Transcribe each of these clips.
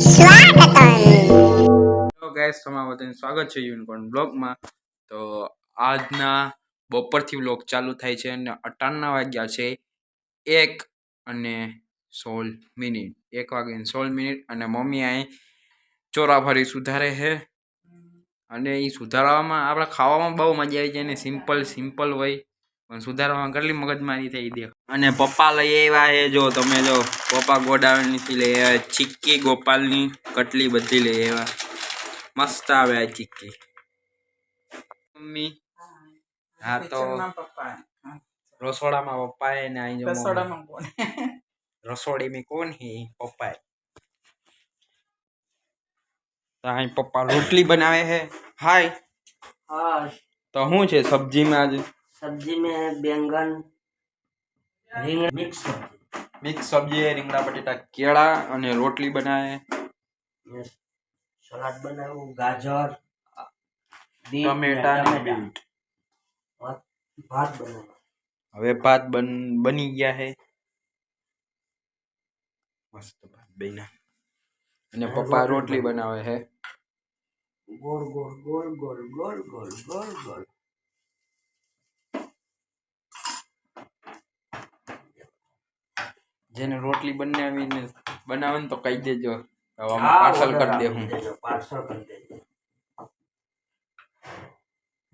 સ્વાગતમ. બધાનું સ્વાગત છે યુનિકોર્ન બ્લોગમાં. તો આજના બપોરથી બ્લોગ ચાલુ થાય છે અને અઠાણના વાગ્યા છે એક અને સોળ મિનિટ. એક વાગે સોળ મિનિટ અને મમ્મી અહીં ચોરાફરી સુધારે છે. અને એ સુધારવામાં, આપણે ખાવામાં બહુ મજા આવી જાય ને. સિમ્પલ સિમ્પલ હોય. પણ સુધારવામાં કેટલી મગજમારી થઈ દે અને પપ્પા લઈ આવ્યા એ જો તમે જો પપ્પા ગોડાઉનથી લઈ આવ્યા ચીક્કી ગોપાલની કટલી બધી લઈ આવ્યા મસ્ત આવે આ ચીક્કી. મમ્મી? હા તો રસોડામાં પપ્પા હે ને અહીં રસોડામાં રસોડી મેં કોણ હે પપ્પા તો અહીં પપ્પા રોટલી બનાવે છે. હાય. તો શું છે સબ્જીમાં આજે सब्जी में बैंगन रिंग मिक्स सब्जी મિક્સ સબ્જી છે રીંગણા બટેટા કેળા અને રોટલી બનાવે में सलाद बनाऊं गाजर बीट ટમેટા या ને टमाटर બીટ और भात बनाऊं હવે ભાત બન બની ગયા છે મસ્ત ભાત બન્યા અને પપ્પા રોટલી બનાવે છે गोल गोल गोल गोल गोल गोल गोल गोल જેને રોટલી બનાવીને બનાવે તો કહી દેજો. પાર્સલ કરી દે હું પાર્સલ કરી દેજો.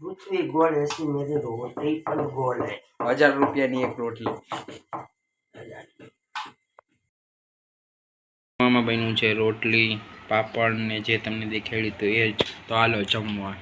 પૃથ્વી ગોળ એસી મેરી રોટી પણ ગોળ હે. હજાર રૂપિયાની એક રોટલી. મામા બન્યું છે રોટલી પાપડ ને જે તમને દેખાડી તો એ જ. તો હાલો જમવા.